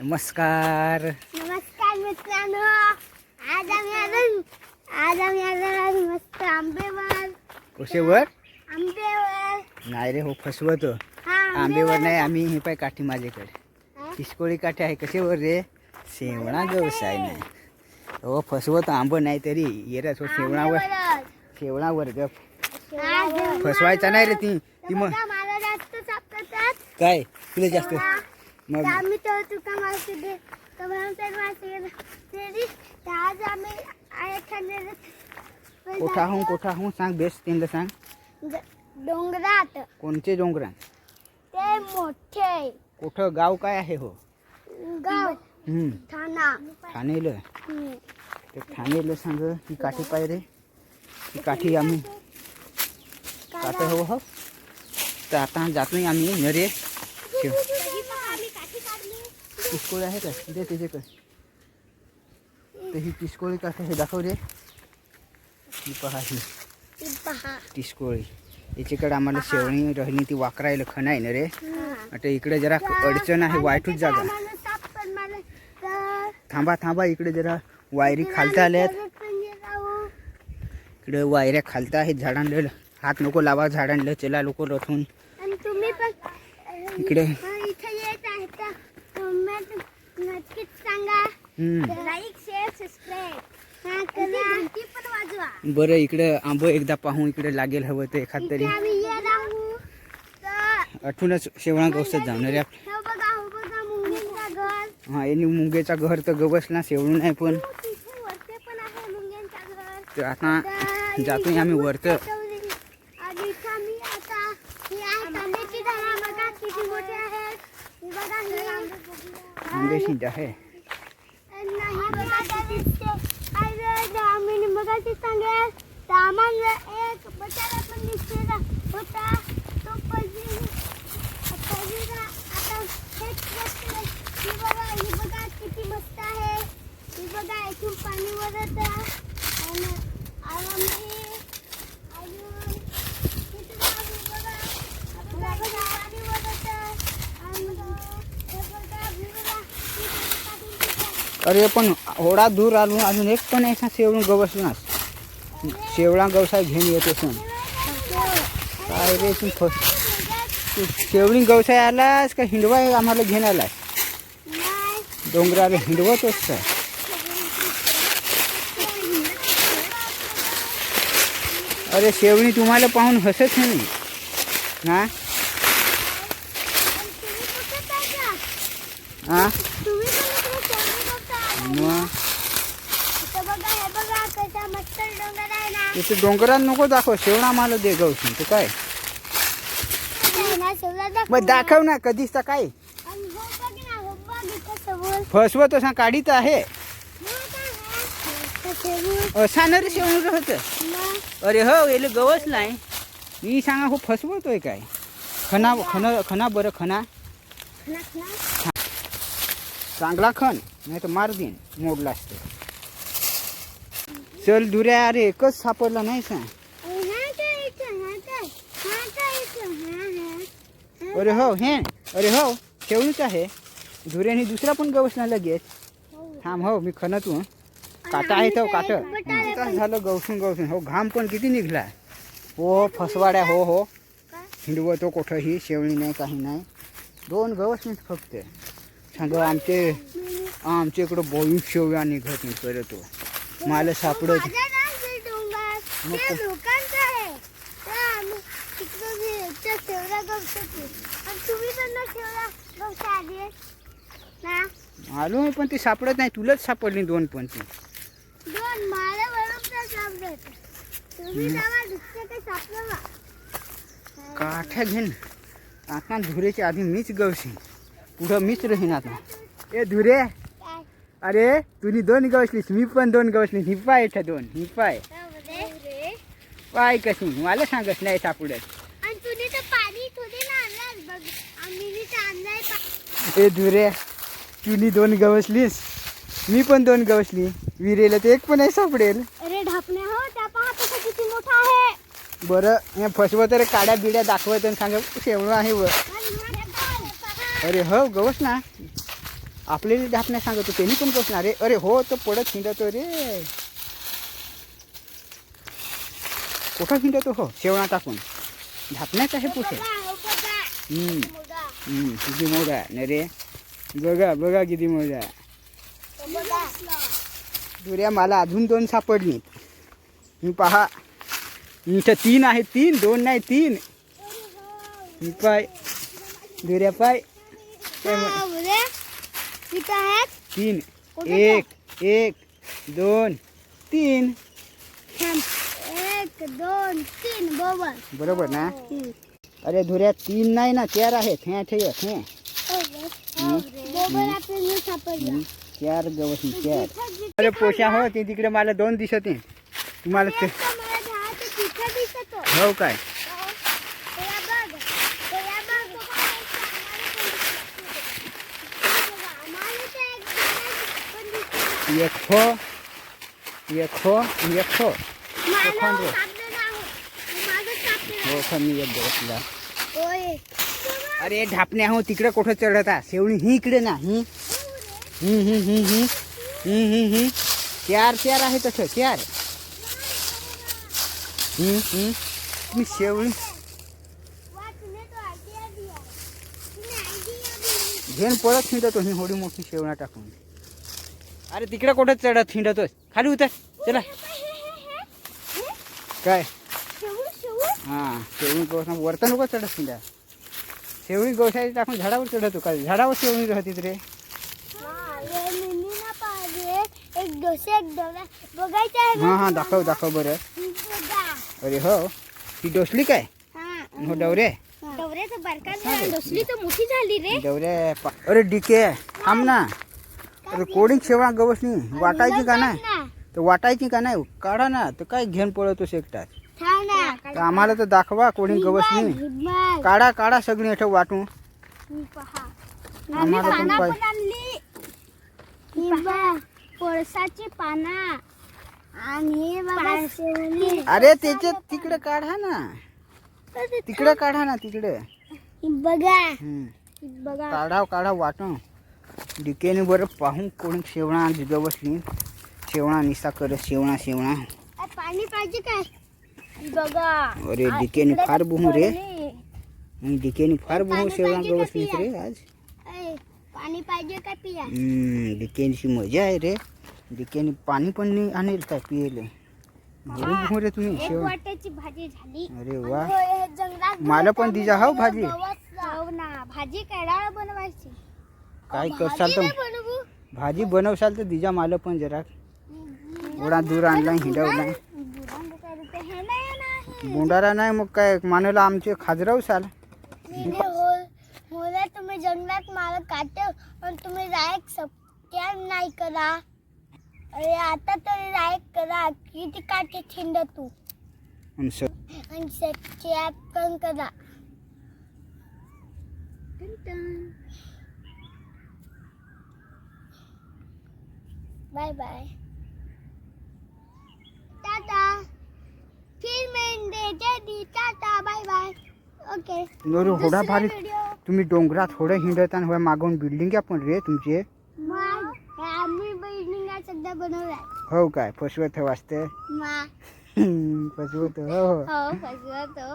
नमस्कार. नमस्कार मित्रांनो. आज आम्ही आलो आज आम्ही आज मस्त आंबेवर. कशावर आंबेवर. नाही रे हो फसवतो. हा आंबेवर. नाही आम्ही हे पाय काठी माझ्याकडे? किसकोळी काठी आहे कशावर रे? शेवणा व्यवसाय नाही हो फसवतो आंब नाही तरी. येरच हो शेवणावर. शेवणावर ग. फसवायचा नाही रे ती. ती मग काय? तुला जास्त तर आम्ही तो तुका मासे दे तर म्हणून तर तरी तर आज आम्ही एखाद्या कोठाहून कोठाहून सांग बेस त्यांना सांग। डोंगरात कोणते डोंगरात ते मोठे। कुठं गाव काय आहे हो? गाव। ठाणा ठाणेलं. ते ठाणेलं सांग ही काठी पाय रे? ही काठी आम्ही काटे हो हो? तर आता जातोय आम्ही नरे। ठेव. पिस्कोळी आहे का दे त्याचे कर तर ही पिस्कोळी काठी हे दाखव रे. ही पहा ही. पहा. पिस्कोळी याच्याकडे आम्हाला शेवणी राहिली ती वाकरायला खण आहे ना रे. आता इकडे जरा अडचण आहे वाईटच जागा. थांबा थांबा इकडे जरा वायरी खालता आल्यात. इकडे वायऱ्या खालता आहेत झाडांना. हात नको लावा झाडांना चला लोक रथून. इकडे. हा, इथे येत आहे तर comment नक्कीच सांगा हम्म. लाईक शेअर सबस्क्राईब हा पण बरं इकडे आंब एकदा पाहू इकडे लागेल हवं तर एखाद तरी आठवूनच शेवणा गवसत जाऊ रे आप- हे बघा हो बघा मुंगींचा घर. हा यांनी मुंगेचा घर तर गवसला शेवणू नाही पण. हो, तिथे वरते पण आहे मुंग्यांचा घर. तर आता जातोय आम्ही वरत आणि इथं आम्ही आता ही आहे. आम्ही बघा ते सांगेल तर आम्हाला एक बटाटा पण दिसते ना होता तो पहिले पहिला आता हेच दिसते. ही बघा ही बघा किती मस्त आहे ही बघा इथून पाणी वरत आणि आम्ही अजून इथे जाऊन ही बघा बघा बघा पाणी वरत आणि हे बघा ही बघा ही काढून तिथे अरे पण होडा दूर आलो अजून एक पण एका शेवणू गवसला शेवळा गवसाय घेऊन येत असून काय रे तू फस तू गवसाय आलास का हिंडवा आम्हाला घेऊन आलाय डोंगराला हिंडवत काय अरे शेवणी तुम्हाला पाहून हसत नाही ना हा? इथे डोंगरात नको दाखव शेवणा मला दे गवसून तू काय? मग दाखव ना कधीच तर काय? फसवत असा काढीत आहे. असा ना रे शेवण राहत अरे हो याला गवस नाही. मी सांगा हो फसवतोय काय? खना खना. खना बरं खना. चांगला खण नाही तर मार देईन मोडला असतो. चल दुऱ्या अरे एकच सापडला नाही सांग. अरे हो हे अरे हो शेवणीच आहे. धुऱ्याने दुसरा पण गवसला लगेच. थांब हो मी खणतो. काटा आहे तो काट. काय झालं गवसून गवसून हो घाम पण किती निघला. हो फसवाड्या हो हो. हिंडवतो कुठंही शेवणी नाही काही नाही. दोन गवस फक्त. सांग आमचे आमच्या इकडं शेवया निघत नाही परत हो. मला सापडत आली पण ती सापडत नाही. तुलाच सापडली दोन पण ती. काठ्या घेन. आता धुरेच्या आधी मीच गवशीन. पुढं मीच राहीन आता. ए धुरे. अरे तुम्ही दोन गवसलीस मी पण दोन गवसली ही पाय इथं दोन ही पाय. पाय कशी? मला सांगत नाही सापडत आणि तुम्ही तर पाणी थोडी ना आणलास बघ. आम्ही तर आणलाय पा- ए धुरे तुनी दोन गवसलीस मी पण दोन गवसली. विरेला तर एक पण नाही सापडेल. अरे ढापणे हो त्या पहा तसं किती मोठा आहे. बरं हे फसवं तर काड्या बिड्या दाखवत आणि सांगा शेवणं आहे वर. पहा. अरे हो गवस ना. आपल्याला सांगतो त्यांनी पण कसणार रे. अरे हो तो पडत हिंडतो रे. कुठं हिंडतो हो? शेवणा टाकून ढापण्याच आहे पुढे. बघा, हो हम्म, किती आहे ना रे. बघा बघा किती हो बघा. दुर्या मला अजून दोन सापडली मी पहा. इथं तीन आहे तीन. दोन नाही तीन. मी पाय. दुर्या पाय. तीन. एक एक दोन तीन. एक दोन तीन. बरोबर. बरोबर ना? हम्म. अरे धुऱ्या तीन नाही ना चार आहेत. हे ठेव हे. हम्म, चार गवत चार. अरे पोशा हो ते तिकडे मला दोन दिसत तुम्हाला हो काय? Якщо, якщо, हो सर मी एक बघितला अरे ढापने हो तिकडे कुठं चढता? शेवणी ही इकडे ना ही. हम्म, हम्म, आहे तसं चार हम्म, मी शेवणी. घेऊन पळत नाही तर तुम्ही होडी मोठी शेवणा टाकून. अरे तिकडे कुठं चढत हिंडतोय खाली उतर चला. काय. हां शेवणी गवसा वरता नको चढत हिंडा शेवणी गवसाची टाकून झाडावर चढतो का झाडावर शेवणी राहतीत रे हा, हे हां हां दाखव दाखव बरं. अरे हो ही डोसली काय हा. डवरे. डोसली तर मोठी झाली रे डवरे अरे डिके थांब ना रेकॉर्डिंग शेवा गवसनी वाटायची का नाही? तर वाटायची का नाही? काढा ना. तर काय घेऊन पळतो शेकटात तर आम्हाला तर दाखवा कोणी गवसनी काढा काढा सगळी इथं वाटून. आम्हाला पण पाहिजे. अरे त्याच्यात तिकडे काढा ना. तिकडे काढा ना तिकडे. बघा. काढाव काढाव वाटून. डिकेनवर पाहून कोणी शेवणा जिजा बसली. शेवणा निसा कर शेवणा शेवणा. पाणी पाहिजे काय? बघा. अरे डिकेन फार बहू रे. डिकेन फार बहू शेवणा बसली रे आज? पाणी पाहिजे काय पिया? डिकेनची मजा आहे रे. डिकेन पाणी पण नाही आणेल काय पियले? भरून रे तुम्ही शेवण. अरे वा. मला पण दिजा हो भाजी. भाजी काढा बनवायची. काय नाही तर भाजी बनवसाल तर दिजा मला पण जरा. एवढा दूर आणला हिंडवला बोंडारा नाही मग काय? मानला आमचे खाजराव साल. मी हो मला तुम्ही जंगलात मला काटे पण तुम्ही राईक सत्या नाही करा. अरे आता तरी राईक करा. किती काटे थिंड तू. आणि सत्या पण करा. बाय बाय टाटा फिर मिळते दी टाटा बाय बाय ओके नरू होडा भारी तुम्ही डोंगरात होडं हिंडताना होय मागून बिल्डिंग पण रे तुमचे. मग हे आम्ही बिल्डिंग सध्या बनवलाय. हो काय फसवत वाजते मा. फसवत हो हो. हो फसवतो.